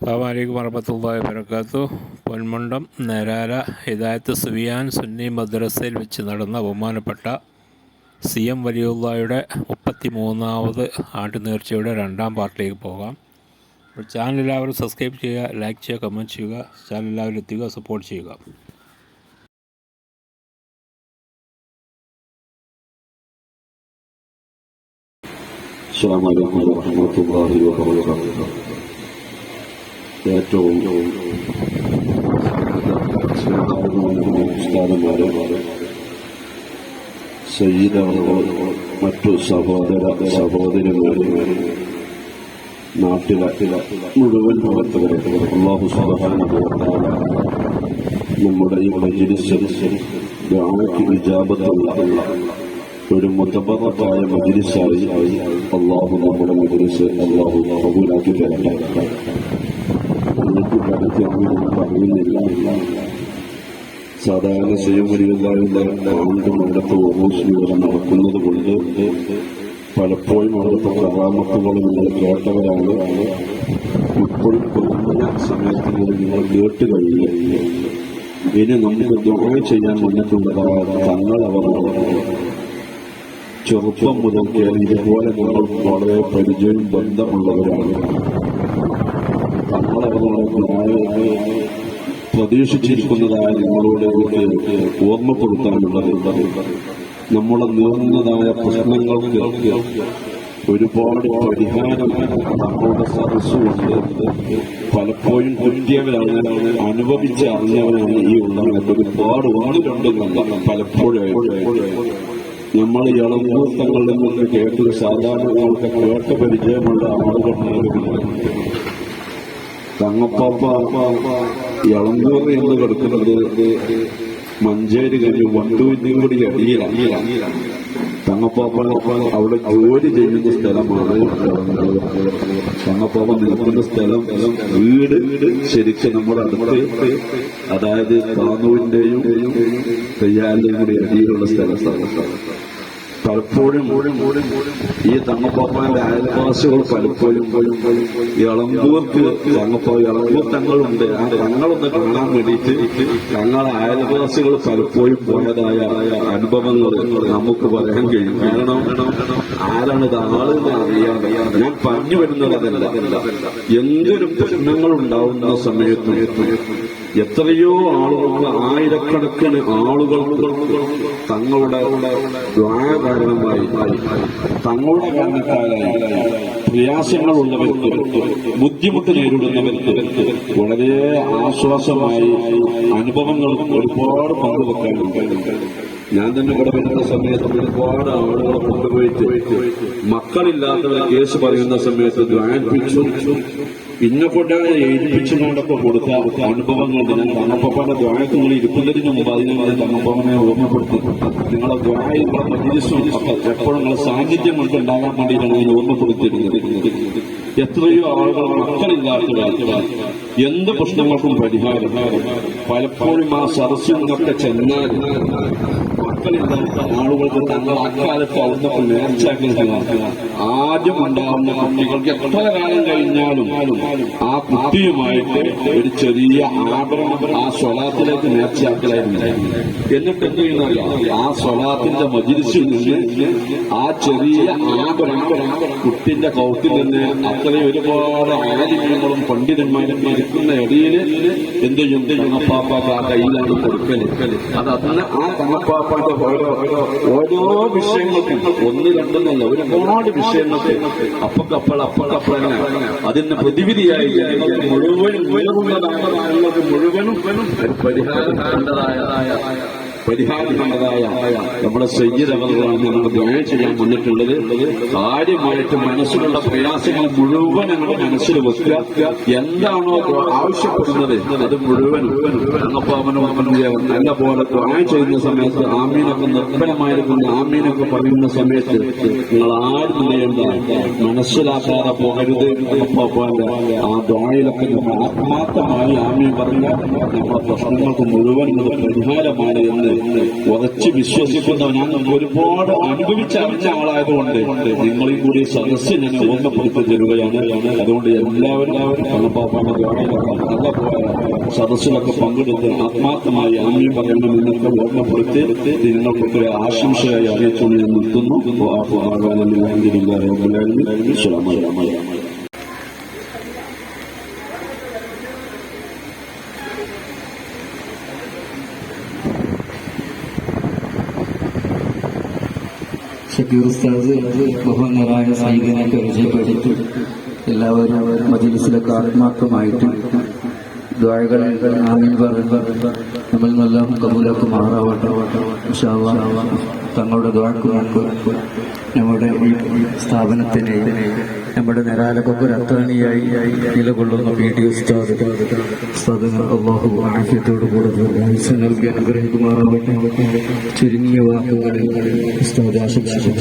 അസ്സാമലൈക്കും വറഹമത്തല്ലാ വബർക്കാത്തു പൊന്മുണ്ടം നേരാര ഹിദായത്ത് സുബിയാൻ സുന്നി മദ്രസയിൽ വെച്ച് നടന്ന ബഹുമാനപ്പെട്ട സി എം വലിയുള്ളയുടെ മുപ്പത്തി മൂന്നാമത് ആട്ടുനേർച്ചയുടെ രണ്ടാം പാർട്ടിലേക്ക് പോകാം. ചാനൽ എല്ലാവരും സബ്സ്ക്രൈബ് ചെയ്യുക ലൈക്ക് ചെയ്യുക കമന്റ് ചെയ്യുക ചാനൽ എല്ലാവരും എത്തുക സപ്പോർട്ട് ചെയ്യുക. അസ്സാം വലൈക്കും വാഹമത്തല്ലാഹി വാബർക്കാത്തു ഏറ്റവും ഉസ്താദന്മാരെ സയ്യിദവറുകൾ മറ്റു സഹോദര സഹോദരിമാരെ നാട്ടിലെ മുഴുവൻ പ്രവർത്തകരെ അള്ളാഹു തആല നമ്മുടെ ഈ ജിരിസരിസ് ഇജാബത്തുള്ള ഒരു മുതബറത്തായ മജിരിസായി അള്ളാഹു നമ്മുടെ മജിരിസ് അള്ളാഹു കബൂലാക്കി തരട്ടെ സാധാരണ സ്വയംവരികളുടെ ആണ്ട് നടക്കുന്നത് കൊണ്ട് പലപ്പോഴും അവിടുത്തെ കറാമത്തുകൾ നിങ്ങൾ കേട്ടവരാണ്. ഇപ്പോഴും സമയത്തിനുള്ളിൽ നിങ്ങൾ കേട്ട് കഴിഞ്ഞു. ഇനി നമുക്ക് ദുഃഖം ചെയ്യാൻ വന്നിട്ടുള്ളതായ തങ്ങൾ അവർ ചെറുപ്പം മുതൽക്കേ ഇതുപോലെ നമ്മൾ വളരെ പരിചയവും ബന്ധമുള്ളവരാണ്. പ്രതീക്ഷിച്ചിരിക്കുന്നതായ നിങ്ങളോട് എനിക്ക് ഓർമ്മപ്പെടുത്താനുള്ളത്. നമ്മളെ നീർന്നതായ പ്രശ്നങ്ങൾക്ക് ഒരുപാട് പരിഹാരം നമ്മളുടെ സദസ്സുകൊണ്ട് പലപ്പോഴും കിട്ടിയവരാണ് അനുഭവിച്ച് അറിഞ്ഞവരാണ് ഈ ഉണ്ടാകുന്നത് ഒരുപാട് വന്നിട്ടുണ്ടെന്നല്ല പലപ്പോഴും നമ്മൾ ഈ ഇളമുഹൂർത്തങ്ങളിൽ നിന്ന് കേട്ട് സാധാരണ കേട്ട പരിചയമുള്ള ആളുകളാണ് തങ്ങപ്പാപ്പ ഇളങ്കൂർ എന്ന് കിടക്കുന്നത് മഞ്ചേരി കഴിഞ്ഞ് വണ്ടുവിന്റെ കൂടി അടിയിലാണ് തങ്ങപ്പാപ്പ അവിടെ ജോലി ചെയ്യുന്ന സ്ഥലമാണ്. തങ്ങപ്പാപ്പ നിൽക്കുന്ന സ്ഥലം വീട് ശരിക്കും നമ്മുടെ അടുത്ത് അതായത് താനൂരിന്റെയും തെയ്യാലിന്റെയും കൂടി അടിയിലുള്ള സ്ഥലം സ്ഥലം പലപ്പോഴും ഈ തങ്ങപ്പാപ്പാന്റെ അയൽവാസികൾ പലപ്പോഴും ഇളമ്പൂർക്ക് തങ്ങപ്പ ഇളമ്പൂർ തങ്ങളുണ്ട്. ആ തങ്ങളൊന്ന് കാണാൻ വേണ്ടിയിട്ട് തങ്ങളെ അയൽവാസികൾ പലപ്പോഴും പോയതായ അനുഭവങ്ങൾ നമുക്ക് പറയാൻ കഴിയും. കാരണം ആരാണ് ഇത്? അറിയാൻ ഞാൻ പറഞ്ഞു വരുന്നത് അതല്ല എന്തൊരു പ്രശ്നങ്ങൾ ഉണ്ടാവുന്ന സമയത്ത് എത്രയോ ആളുകൾ ആയിരക്കണക്കിന് ആളുകൾ തങ്ങളുടെ കാരണമായി തങ്ങളുടെ കാരണക്കാരായി പ്രയാസങ്ങളുള്ളവർക്ക് ബുദ്ധിമുട്ട് നേരിടുന്നവർക്ക് വളരെ ആശ്വാസമായി അനുഭവങ്ങൾ ഒരുപാട് പങ്കുവെക്കാനുണ്ട്. ഞാൻ തന്നെ ഇവിടെ വരുന്ന സമയത്ത് ഒരുപാട് ആളുകളെ കൊണ്ടുപോയിട്ട് മക്കളില്ലാത്തവരെ കേസ് പറയുന്ന സമയത്ത് ദ്വാനിപ്പിച്ചു ഇന്ന കൊണ്ടാണ് ഏൽപ്പിച്ചുകൊണ്ടൊക്കെ കൊടുത്ത അനുഭവങ്ങൾ ഞാൻ തങ്ങപ്പപ്പാന്റെ ദ്വായത്തുകൾ ഇരിക്കുന്നതിന് മുമ്പ് അതിനെ തങ്ങപ്പവനെ നിങ്ങളുടെ നിങ്ങളെ ദ്വായുള്ള മജിലിസും ഒക്കെ എപ്പോഴും നിങ്ങളെ സാന്നിധ്യം കൊണ്ട് ഉണ്ടാകാൻ വേണ്ടിയിട്ടാണ് ഞാൻ ഓർമ്മപ്പെടുത്തിയിരുന്നത്. എത്രയോ ആളുകൾ മക്കളില്ലാത്തവരാണ് എന്ത് പ്രശ്നങ്ങൾക്കും പരിഹാരം. പലപ്പോഴും ആ സദസ്സിൽ നിന്നൊക്കെ ചെന്നാൽ ആളുകൾക്ക് അക്കാലത്ത് അവിടുന്ന് നേർച്ചാക്കുന്നത് ആദ്യം ഉണ്ടാവുന്ന കുട്ടികൾക്ക് എത്ര കാലം കഴിഞ്ഞാലും ആ കുട്ടിയുമായിട്ട് ഒരു ചെറിയ ആഭരണം ആ സ്വലാത്തിലേക്ക് നേർച്ചയാക്കലായിരുന്നു. എന്നിട്ട് എന്ത് ചെയ്യുന്നില്ല ആ സ്വലാത്തിന്റെ മജിരിസിൽ നിന്ന് ആ ചെറിയ ആഭരണം കുട്ടിന്റെ കൗത്തിൽ നിന്ന് അത്രയും ഒരുപാട് ആലിമ്യങ്ങളും പണ്ഡിതന്മാരും ഇരിക്കുന്ന ഇടയിൽ എന്ത് ചെയ്യും? തങ്ങപ്പാപ്പാക്ക് ആ കയ്യിലാണ് കൊടുക്കൽ. അത് അതിന് ആ ഓരോ വിഷയങ്ങൾക്കും ഒന്ന് രണ്ടെന്നല്ല ഒരുപാട് വിഷയങ്ങൾക്ക് അപ്പക്കപ്പൾ അപ്പക്കപ്പോൾ അതിന് പ്രതിവിധിയായി മുഴുവനും മുഴുവനും പരിഹാരം പരിഹാരമായതായ നമ്മുടെ സയ്യിദവറുകളാണ് നമ്മൾ ദ്വാന ചെയ്യാൻ വന്നിട്ടുള്ളത്. കാര്യമായിട്ട് മനസ്സിലുള്ള പ്രയാസങ്ങൾ മുഴുവൻ ഞങ്ങളുടെ മനസ്സിൽ വെക്കുക. എന്താണോ ആവശ്യപ്പെടുന്നത് അത് മുഴുവൻ അങ്ങപ്പാവനും അവനും നല്ല പോലെ ദ്വാന ചെയ്യുന്ന സമയത്ത് ആമീനൊക്കെ നിർഭരമായിരിക്കുന്ന ആമീനൊക്കെ പറയുന്ന സമയത്ത് നിങ്ങൾ ആരും ചെയ്യേണ്ട മനസ്സിലാക്കാതെ പോകരുത്. അങ്ങപ്പാപ്പാന്റെ ആ ദ്വാനയിലൊക്കെ ആത്മാർത്ഥമായി ആമീൻ പറഞ്ഞ നമ്മുടെ പ്രശ്നങ്ങൾക്ക് മുഴുവൻ പരിഹാരമാണ് എന്ന് ഉറച്ച് വിശ്വസിക്കുന്ന ഞാൻ ഒരുപാട് അനുഭവിച്ചറിഞ്ഞ ആളായതുകൊണ്ട് നിങ്ങളെയും കൂടി സദസ്സ് ഞാൻ ഓർമ്മപ്പെടുത്തി തരികയാണ്. അതുകൊണ്ട് എല്ലാവരും നല്ല സദസ്സിലൊക്കെ പങ്കെടുത്ത് ആത്മാർത്ഥമായി ആമ്യം പറയുന്ന നിങ്ങൾക്ക് ഓർമ്മപ്പെടുത്തി നിങ്ങൾക്കൊക്കെ ആശംസയായി അറിയിച്ചുകൊണ്ട് ഞാൻ നിർത്തുന്നു. അലഹദില്ലാ ഷക്കീർ ഉസ്താദ് ബഹുമാനരായ സൈദിനെ പരിചയപ്പെടുത്തി എല്ലാവരും മജിലിസിലൊക്കെ ആത്മാർത്ഥമായിട്ട് ദ്വാഴകൾ ആമീൻ പറഞ്ഞ് നമ്മൾ നല്ല കബൂലൊക്കെ മാറാവട്ടെ ഇൻഷാ അല്ലാഹ് തങ്ങളുടെ ദ്വാഴക്ക് മുൻപ് നമ്മുടെ ഈ സ്ഥാപനത്തിനെയും നമ്മുടെ നിരാലക്കൊക്കെ ഒരു അത്താണിയായി നിലകൊള്ളുന്ന പി ടി ഉസ്താദ് ഉസ്താദിന് അള്ളാഹു ആഫ്യത്തോട് കൂടെ ആയുസ് നൽകി അനുഗ്രഹിക്കുമാറാവട്ടെ ചുരുങ്ങിയ വാക്കുകളിൽ ഉസ്താദ് ആശംസിച്ചു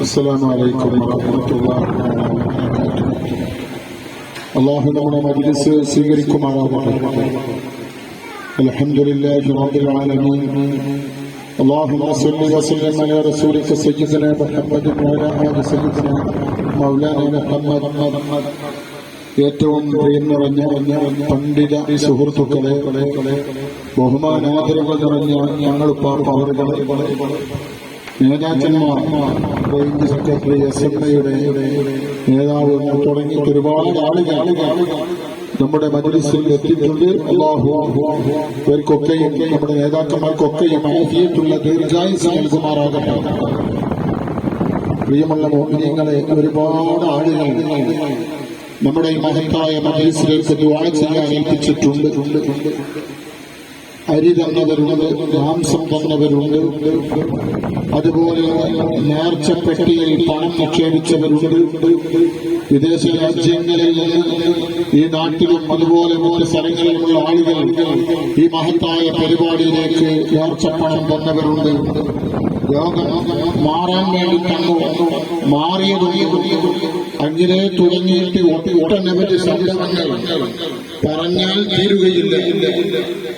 السلام عليكم ورحمة الله അള്ളാഹു നമ്മുടെ മജ്ലിസ് സ്വീകരിക്കുമാറാവട്ടെ അൽഹംദുലില്ലാഹി റബ്ബിൽ ആലമീൻ اللهم صل وسلم على رسولك سيدنا محمد وعلى آل سيدنا مولانا محمد ഏറ്റവും പ്രിയം നിറഞ്ഞ പണ്ഡിത സുഹൃത്തുക്കളെ ബഹുമാനാദരവ് നിറഞ്ഞ ഞങ്ങൾ പാർപ്പവറുകളെ നേതാക്കന്മാർ റേഞ്ച് സെക്രട്ടറി എസ് എം ഐയുടെ നേതാവ് തുടങ്ങി ഒരുപാട് ആളുകൾ നമ്മുടെ മജ്ലിസിൽ എത്തിയിട്ടുണ്ട്. അള്ളാഹു ഇവർക്കൊക്കെയും നമ്മുടെ നേതാക്കന്മാർക്കൊക്കെയും ആഫിയത്തുള്ള ദീർഘായുസ് നൽകുമാറാകട്ടെ. പ്രിയമുള്ള മോഹിനിയങ്ങളെ ഒരുപാട് ആളുകൾ നമ്മുടെ മഹത്തായ മജ്ലിസിലേക്ക് ദുവാ ചെയ്യാൻ ഏൽപ്പിച്ചിട്ടുണ്ട്. അരി തന്നവരുണ്ട് മാംസം തന്നവരുണ്ട്. അതുപോലെ നേർച്ചപ്പെട്ടിയിൽ പണം നിക്ഷേപിച്ചവരുണ്ട്. വിദേശ രാജ്യങ്ങളിൽ നിന്ന് ഈ നാട്ടിലും അതുപോലെ മറ്റ് സ്ഥലങ്ങളിലുമുള്ള ആളുകൾ ഈ മഹത്തായ പരിപാടിയിലേക്ക് നേർച്ചപ്പണം തന്നവരുണ്ട്. രോഗം മാറാൻ വേണ്ടി തന്നു. മാറിയതുണ്ട് അങ്ങനെ തുടങ്ങിയിട്ട് ഒട്ട- ഒട്ടനവധി സംഭവങ്ങൾ പറഞ്ഞാൽ തീരുകയില്ല.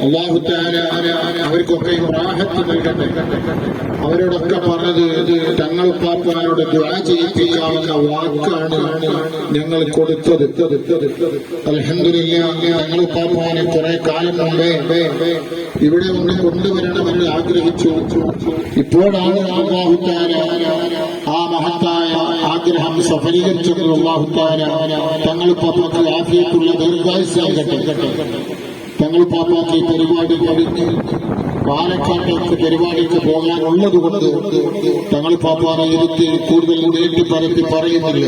അള്ളാഹുത്താന അവർക്കൊക്കെ റാഹത്ത് നൽകട്ടെ. അവരോടൊക്കെ പറഞ്ഞത് തങ്ങൾ പാപ്പാനോട് ദ്വാ ചെയ്യിപ്പിക്കാവുന്ന വാക്കാണ് ഞങ്ങൾ കൊടുത്തത്. അലഹമില്ല തങ്ങൾ പാപ്പാനെ കുറെ കാലം മുമ്പേ ഇവിടെ ഒന്ന് കൊണ്ടുവരണമെന്ന് ആഗ്രഹിച്ചു. ഇപ്പോഴാണ് അള്ളാഹു താല ആ മഹത്തായ ആഗ്രഹം സഫലീകരിച്ചത് അള്ളാഹു താല തങ്ങൾ പാപ്പാക്ക് ആഫിയത്തുള്ള ദീർഘായുസ് നൽകട്ടെ. തങ്ങൾ പാപ്പാക്ക് പരിപാടി കഴിഞ്ഞ് പാലക്കാട്ടേക്ക് പരിപാടിക്ക് പോകാനുള്ളത് കൊണ്ട് തങ്ങൾ പാപ്പാറെ ഇരുത്തി കൂടുതൽ നേരിട്ട് പരത്തി പറയുന്നില്ല.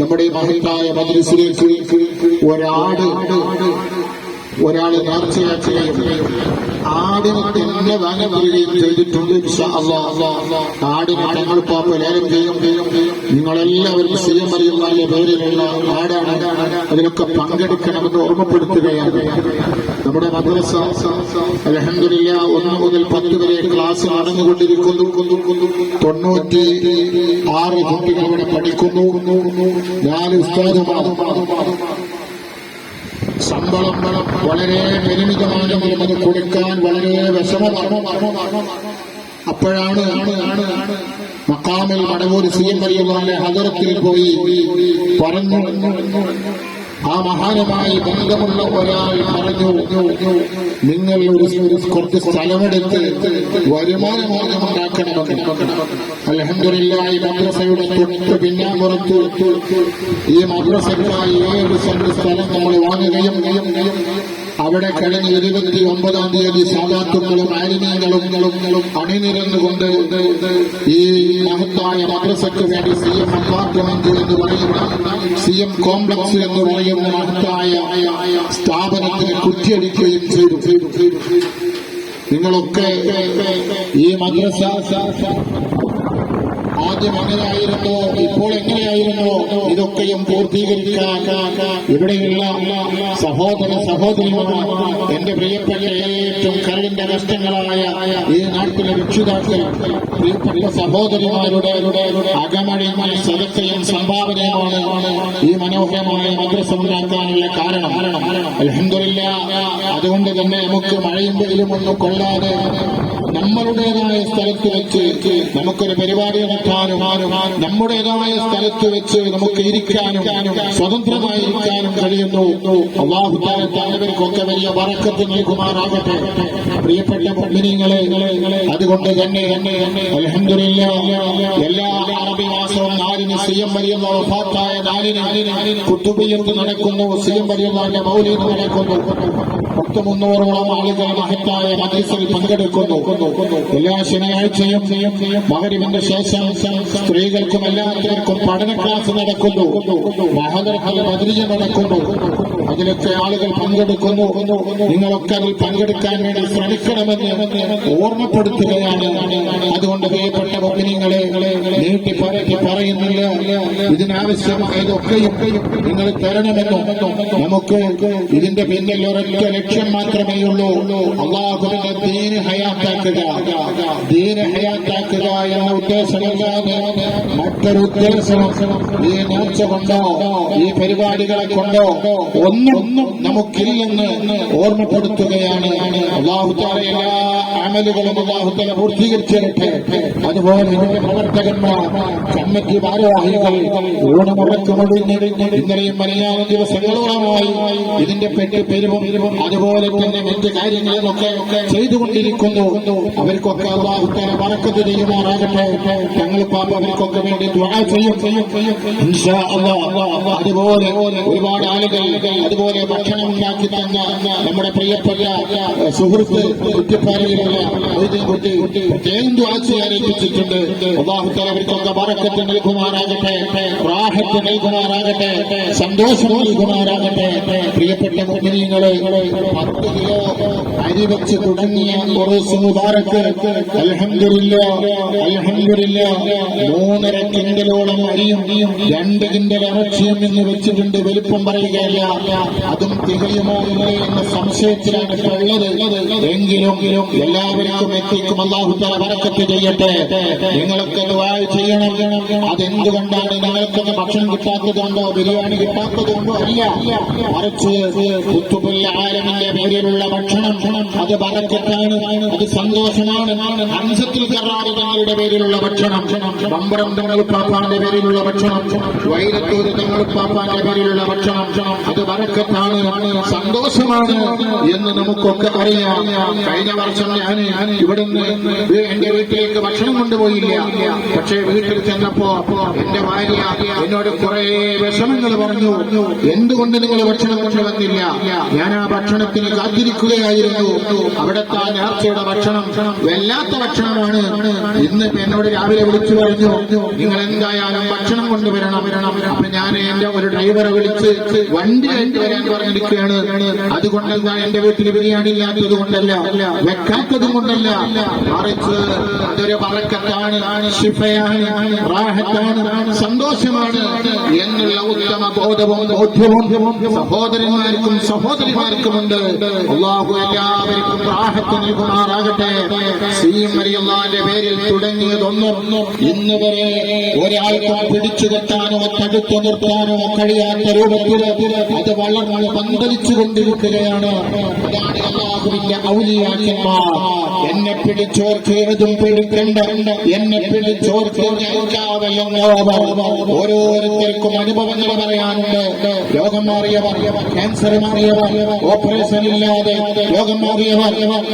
നമ്മുടെ മഹത്തായ മദ്രസിലേക്ക് ഒരാട് ഒരാൾ നേർച്ചയാക്കുകയും ആടിന് തന്നെ വാങ്ങപ്പെടുകയും ചെയ്തിട്ടുണ്ട് ഇൻഷാ അല്ലാ. ആടിന് തങ്ങൾ പാപ്പ ലേലം ചെയ്യും. നിങ്ങളെല്ലാവരും സ്വയം അറിയുന്ന പേരിലുള്ള ആടാണ്. അതിനൊക്കെ പങ്കെടുക്കണമെന്ന് ഓർമ്മപ്പെടുത്തുകയാണ്. നമ്മുടെ മദ്രസ അലഹമില്ല ഒന്ന് മുതൽ പത്ത് വരെ ക്ലാസ് നടന്നുകൊണ്ടിരിക്കുന്നു. തൊണ്ണൂറ്റി ആറ് കുട്ടികൾ ഇവിടെ പഠിക്കുന്നു. നാല് ഉസ്താദുമാർ. ശമ്പളം വളരെ പരിമിതമാണെങ്കിലും അത് കൊടുക്കാൻ വളരെ വിഷമമാണ്. അപ്പോഴാണ് മക്കാമിൽ മടവൂർ സി എം വലിയ ഹദറത്തിൽ പോയി പറഞ്ഞു. ആ മഹാനുമായി ബന്ധമുള്ള ഒരാൾ പറഞ്ഞു നിങ്ങൾ ഒരു കുറച്ച് സ്ഥലമെടുത്ത് വരുമാന മാർഗം ഉണ്ടാക്കണമെന്ന്. അലഹമില്ല മദ്രസയുടെ തൊട്ട് പിന്നാമ്പുറത്ത് ഈ മദ്രസക്കായി ഏഴ് സെന്റ് സ്ഥലം നമ്മൾ വാങ്ങുകയും അവിടെ കഴിഞ്ഞ ഇരുപത്തി ഒമ്പതാം തീയതി സാധാത്തുക്കളും ആലിമീങ്ങളും അണിനിരന്നുകൊണ്ട് ഈ മഹത്തായ മദ്രസക്ക് വേണ്ടി സി എം അപ്പാർട്ട്മെന്റ് എന്ന് പറയുന്ന സി എം കോംപ്ലക്സ് എന്ന് പറയുന്ന മഹത്തായ സ്ഥാപനത്തിന് കുറ്റിയടിക്കുകയും ചെയ്തു. നിങ്ങളൊക്കെ ഈ മദ്രസ ആദ്യം എങ്ങനെയായിരുന്നു ഇപ്പോൾ എങ്ങനെയായിരുന്നു? ഇതൊക്കെയും പൂർത്തീകരിക്കാൻ ഇവിടെയുള്ള സഹോദര സഹോദരിമാർ എന്റെ പ്രിയപ്പെട്ട ഏറ്റവും കരളിന്റെ കഷ്ടങ്ങളായ ഈ നാട്ടിലെ രക്ഷിതാക്കൾ പ്രിയപ്പെട്ട സഹോദരിമാരുടെ അകമഴിഞ്ഞ സദസ്സയും സംഭാവനയുമാണ് ഈ മനോഹരമായ മദ്രസ ഉണ്ടാക്കാനുള്ള കാരണം. അലഹമില്ല അതുകൊണ്ട് തന്നെ നമുക്ക് മഴയും വെയിലും ഒന്നും കൊള്ളാതെ നമ്മളുടേതായ സ്ഥലത്ത് വെച്ച് നമുക്കൊരു പരിപാടി നടത്താനും നമ്മുടേതായ സ്ഥലത്ത് വെച്ച് നമുക്ക് ഇരിക്കാനും സ്വതന്ത്രമായിരിക്കാനും കഴിയുന്നു. അള്ളാഹു വലിയ വറക്കത്ത് നൽകുമാറാകട്ടെ. പ്രിയപ്പെട്ട മുഗ്മിനീങ്ങളെ അതുകൊണ്ട് തന്നെ തന്നെ അലഹമില്ല എല്ലാ അറബി മാസവും നാലിന് സി വഫാത്തായ നാലിന് കുത്തുബിയത്ത് നടക്കുന്നു? സിയം വലിയുള്ള മൗലിന് നടക്കുന്നു. പത്ത് മുന്നൂറോളം ആളുകൾ മഹത്തായ മദ്രസയിൽ പങ്കെടുക്കുന്നു. എല്ലാ ശനിയാഴ്ചയും മകരിവിന്റെ ശേഷം സ്ത്രീകൾക്കും എല്ലാത്തവർക്കും പഠന ക്ലാസ് നടക്കുന്നു. മഹദർഫൽ മദ്രിജ നടക്കുന്നു. അതിലൊക്കെ ആളുകൾ പങ്കെടുക്കുന്നു. നിങ്ങളൊക്കെ അതിൽ പങ്കെടുക്കാൻ വേണ്ടി ശ്രമിക്കണമെന്ന് ഓർമ്മപ്പെടുത്തുകയാണ്. അതുകൊണ്ട് പ്രിയപ്പെട്ട നീട്ടി പരത്തി പറയുന്നില്ല. ഇതിനാവശ്യമായതൊക്കെയും നിങ്ങൾ തരണമെന്നും നമുക്ക് ഇതിന്റെ പിന്നിൽ ഒരൊറ്റ ലക്ഷ്യം മാത്രമേ ഉള്ളൂ. അള്ളാഹുവിന്റെ ദീന് ഹയാത്താക്കുക. ദീന് ഹയാത്താക്കുക എന്ന ഉദ്ദേശമില്ലാതെ മറ്റൊരു ഉദ്ദേശം ഈ നേർച്ച കൊണ്ടോ ഈ പരിപാടികളെ കൊണ്ടോ ഒന്നും നമുക്കില്ലെന്ന് ഓർമ്മപ്പെടുത്തുകയാണ്. അള്ളാഹുത്താല എല്ലാ അമലുകളും അള്ളാഹുത്തല പൂർത്തീകരിച്ചിരട്ടെ. അതുപോലെ ഇതിന്റെ പ്രവർത്തകന്മാർ കമ്മിറ്റി ഭാരവാഹികൾ ഊണമുറക്കുമൊഴിഞ്ഞ് ഇന്നലെയും മലയാളം ദിവസങ്ങളോളമായി ഇതിന്റെ പെട്ടി പെരുവും അതുപോലെ തന്നെ മറ്റ് കാര്യങ്ങളുമൊക്കെ ചെയ്തുകൊണ്ടിരിക്കുന്നു. അവർക്കൊക്കെ അള്ളാഹുത്തല വറക്കത്ത് ചെയ്യുമാറാകട്ടെ. ഞങ്ങൾ പാപ്പ അവർക്കൊക്കെ വേണ്ടി ചെയ്യും. അതുപോലെ ഒരുപാട് ആളുകൾ അതുപോലെ ഭക്ഷണം ഉണ്ടാക്കി തന്ന നമ്മുടെ പ്രിയപ്പെട്ട സുഹൃത്ത് കുറ്റിപ്പാറയിലുള്ള കുട്ടി കുട്ടി പ്രത്യേകം ദ്വാ ചെയ്യാൻ ഏൽപ്പിച്ചിട്ടുണ്ട് അവർക്കൊക്കെ വറക്കത്ത് നൽകുമാറാകട്ടെ റാഹത്ത് നൽകുമാറാകട്ടെ സന്തോഷം നൽകുമാറാകട്ടെ. പ്രിയപ്പെട്ട മുഖ്യങ്ങളെ പത്ത് കിലോ അരി വെച്ച് തുടങ്ങിയ ഉറൂസ് മുബാറക്ക് അൽഹംദുലില്ല അൽഹംദുലില്ല മൂന്നര കിണ്ടലോളം അരിയും രണ്ട് കിണ്ടൽ ഇറച്ചിയും എന്ന് വെച്ചിട്ടുണ്ട്. വലിപ്പം പറയുകയല്ല അതും തികയുമോ ഇല്ലേ എന്ന സംശയത്തിലാണ് ഉള്ളത്. എങ്കിലും എല്ലാവർക്കും എത്തിക്കും. അള്ളാഹുത്തല വരക്കത്ത് ചെയ്യട്ടെ. നിങ്ങളൊക്കെ ദുആ അതെന്തുകൊണ്ടാണ് ഞങ്ങൾക്കൊന്ന് ഭക്ഷണം കിട്ടാത്തതുകൊണ്ടോ ബിരിയാണി കിട്ടാത്തതുകൊണ്ടോ അല്ല മറിച്ച് കുത്തുപുല്ല ആരമിന്റെ പേരിലുള്ള ഭക്ഷണം അത് ബറക്കത്താണ് അത് സന്തോഷമാണ്. ഹംസത്തിൽ കറാറ് തങ്ങളുടെ പേരിലുള്ള ഭക്ഷണം പമ്പറം തങ്ങൾ പാപ്പാന്റെ പേരിലുള്ള ഭക്ഷണം വൈരത്തൂര് തങ്ങൾ പാപ്പാന്റെ പേരിലുള്ള ഭക്ഷണം അത് ബറക്കത്താണ് സന്തോഷമാണ് എന്ന് നമുക്കൊക്കെ അറിയാം. കഴിഞ്ഞ വർഷം ഞാൻ ഇവിടുന്ന് എന്റെ വീട്ടിലേക്ക് ഭക്ഷണം കൊണ്ടുപോയില്ല. പക്ഷേ വീട്ടിൽ ചെന്നപ്പോ എന്റെ ഭാര്യ എന്നോട് കുറെ വിഷമങ്ങൾ പറഞ്ഞു. എന്തുകൊണ്ട് നിങ്ങൾ ഭക്ഷണം കൊണ്ടുവന്നില്ല? ഞാൻ ആ ഭക്ഷണത്തിന് കാത്തിരിക്കുകയായിരുന്നു. അവിടുത്തെ ആ നേർച്ചയുടെ ഭക്ഷണം വല്ലാത്ത ഭക്ഷണമാണ്. ഇന്ന് എന്നോട് രാവിലെ വിളിച്ചു പറഞ്ഞു നിങ്ങൾ എന്തായാലും ഭക്ഷണം കൊണ്ടുവരണം. വരണം അപ്പൊ ഞാൻ എന്റെ ഒരു ഡ്രൈവറെ വിളിച്ച് വണ്ടി കയറ്റി വരാൻ പറഞ്ഞിരിക്കുകയാണ്. അതുകൊണ്ടല്ല എന്റെ വീട്ടിൽ ബിരിയാണി ഇല്ലാത്തത് കൊണ്ടല്ല വെക്കാത്തത് കൊണ്ടല്ല. മറിച്ച് അതൊരു പറക്കത്താണ് ശിഫയാണ്. റാഹത്താണ് സന്തോഷമാണ് എന്നുള്ള ഉത്തമ ബോധവും ബോധ്യവും സഹോദരന്മാർക്കും സഹോദരിമാർക്കുമുണ്ട്. അള്ളാഹു എല്ലാവർക്കും റാഹത്ത് നൽകുമാറാകട്ടെ. സീം മരിയല്ലാന്റെ പേരിൽ തുടങ്ങിയതൊന്നും ഇന്ന് വരെ ഒരാൾക്കും പിടിച്ചു കെട്ടാനോ തടുത്തു നിർത്താനോ കഴിയാത്ത രൂപത്തിൽ അത് വളർന്ന് പന്തലിച്ചു കൊണ്ടിരിക്കുകയാണ് എന്നെ പിടിച്ചോർക്ക് ഏതും പിടിക്കണ്ട എന്നെ പിടിച്ചോർക്ക് ഓരോരുത്തർക്കും അനുഭവങ്ങൾ പറയാനുണ്ട്. രോഗം മാറിയവർ ക്യാൻസർ മാറിയവർ ഓപ്പറേഷൻ ഇല്ലാതെ രോഗം മാറിയവർ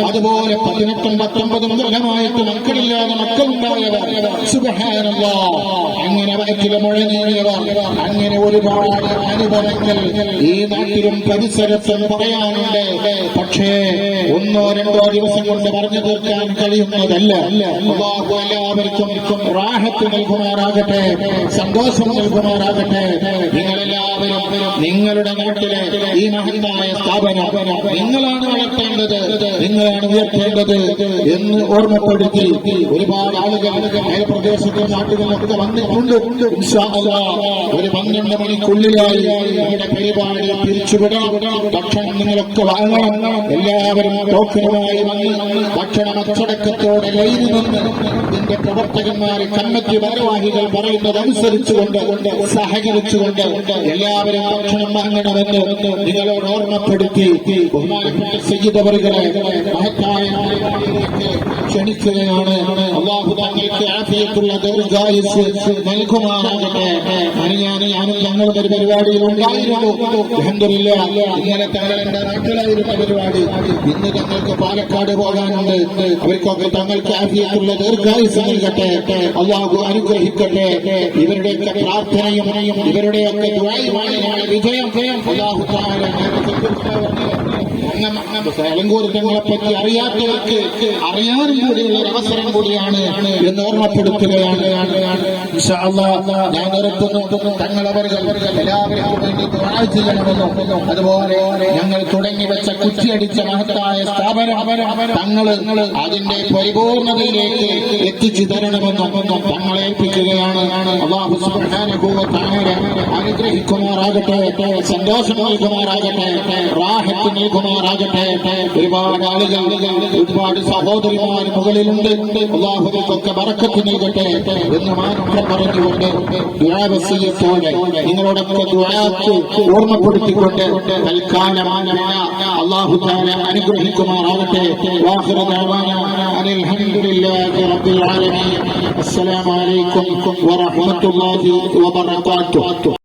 അതുപോലെ പതിനെട്ടും പത്തൊമ്പതും കൊല്ലമായിട്ട് മക്കളില്ലാതെ മക്കളുണ്ടായവർ. സുബഹാനല്ലാ. അങ്ങനെ വയറ്റിലെ മുഴ നേടിയവർ. അങ്ങനെ ഒരുപാട് അനുഭവങ്ങൾ ഈ നാട്ടിലും പരിസരത്തും പറയാനുണ്ട്. പക്ഷേ ഒന്നോ രണ്ടോ ദിവസം കൊണ്ട് പറഞ്ഞു തീർക്കാൻ കഴിയുന്നതല്ല. എല്ലാവർക്കും റാഹത്ത് നൽകുമാറാകട്ടെ സന്തോഷം നൽകുമാറാകട്ടെ. നിങ്ങളെല്ലാവരും നിങ്ങളുടെ നാട്ടിലെ ഈ മഹത്തായ സ്ഥാപനം നിങ്ങളാണ് വളർത്തേണ്ടത് നിങ്ങളാണ് ഉയർത്തേണ്ടത് എന്ന് ഓർമ്മപ്പെടുത്തി ഒരുപാട് ആളുകൾ അയൽപ്രദേശത്തും നാട്ടുകളിലൊക്കെ വന്നിട്ടുണ്ട്. ഒരു പന്ത്രണ്ട് മണിക്കുള്ളിലായി നമ്മുടെ പരിപാടി പിരിച്ചുവിടാം ഭക്ഷണം നിങ്ങളൊക്കെ വാങ്ങണം. എല്ലാവരും ടോക്കനുമായി വന്ന് ഭക്ഷണം അച്ചടക്കത്തോടെ ലൈനിൽ നിന്ന് ഇതിന്റെ പ്രവർത്തകന്മാരെ കമ്മിറ്റി ഭാരവാഹികൾ പറയുന്നത് അനുസരിച്ചുകൊണ്ട് സഹകരിച്ചുകൊണ്ട് എല്ലാവരും ഭക്ഷണം വാങ്ങണമെന്ന് നിങ്ങളോട് ഓർമ്മപ്പെടുത്തി ബഹുമാനപ്പെട്ട സയ്യിദവറുകളെ മഹത്തായ ക്ഷണിക്കുകയാണ്. അള്ളാഹു താങ്കൾക്ക് ആഫിയത്തുള്ള ദീർഘായുസ് നൽകുമാറാകട്ടെ. ഞാൻ ഞാനും ഞങ്ങളുടെ ഒരു പരിപാടിയിൽ ഉണ്ടായിരുന്നു. ഇങ്ങനെ ഇന്നലെ തങ്ങളുടെ നാട്ടിലായിരുന്ന പരിപാടി. ഇന്ന് തങ്ങൾക്ക് പാലക്കാട് പോകാനുണ്ട്. അവർക്കൊക്കെ തങ്ങൾക്ക് ആഫിയത്തുള്ള ദീർഘായുസ് നൽകട്ടെ. അള്ളാഹു അനുഗ്രഹിക്കട്ടെ. ഇവരുടെയൊക്കെ പ്രാർത്ഥനയും ഇവരുടെയൊക്കെ ദുആയുമാണ് विजय विजय विजय അലങ്കോരങ്ങളെപ്പറ്റി അറിയാത്തവർക്ക് അറിയാനും കൂടിയുള്ള ഒരു അവസരം കൂടിയാണ് എന്ന് ഓർമ്മപ്പെടുത്തുകയാണ്. ഞാൻ തങ്ങൾ തങ്ങളവർകൾ എല്ലാവർക്കും വേണ്ടി ചെയ്യണമെന്നും അതുപോലെ ഞങ്ങൾ തുടങ്ങി വെച്ച കുറ്റിയടിച്ച മഹത്തായ സ്ഥാപനം തങ്ങൾ അതിന്റെ പരിപൂർണതയിലേക്ക് എത്തിച്ചു തരണമെന്നും തങ്ങളെ ഏൽപ്പിക്കുകയാണ്. അള്ളാഹു അനുഗ്രഹിക്കുമാറാകട്ടെ സന്തോഷം നൽകുമാറാകട്ടെ റാഹത്ത് നൽകുമാർ നൽകുമാറാകട്ടെ ഒരുപാട് ആളുകൾ ഒരുപാട് സഹോദരിമാർ മുകളിലുണ്ട്. അള്ളാഹുവിക്കൊക്കെ മറക്കത്ത് നൽകട്ടെ എന്ന് മാത്രം പറഞ്ഞുകൊണ്ട് ദുരാവസീയത്തോടെ നിങ്ങളോടൊക്കെ ദുരാക്ക് ഓർമ്മപ്പെടുത്തിക്കൊണ്ട് തൽക്കാലം അള്ളാഹു താല അനുഗ്രഹിക്കുമാറാകട്ടെ. അസ്സലാമലൈക്കും വറഹ്മത്തുള്ളാഹി വബറകാതുഹു.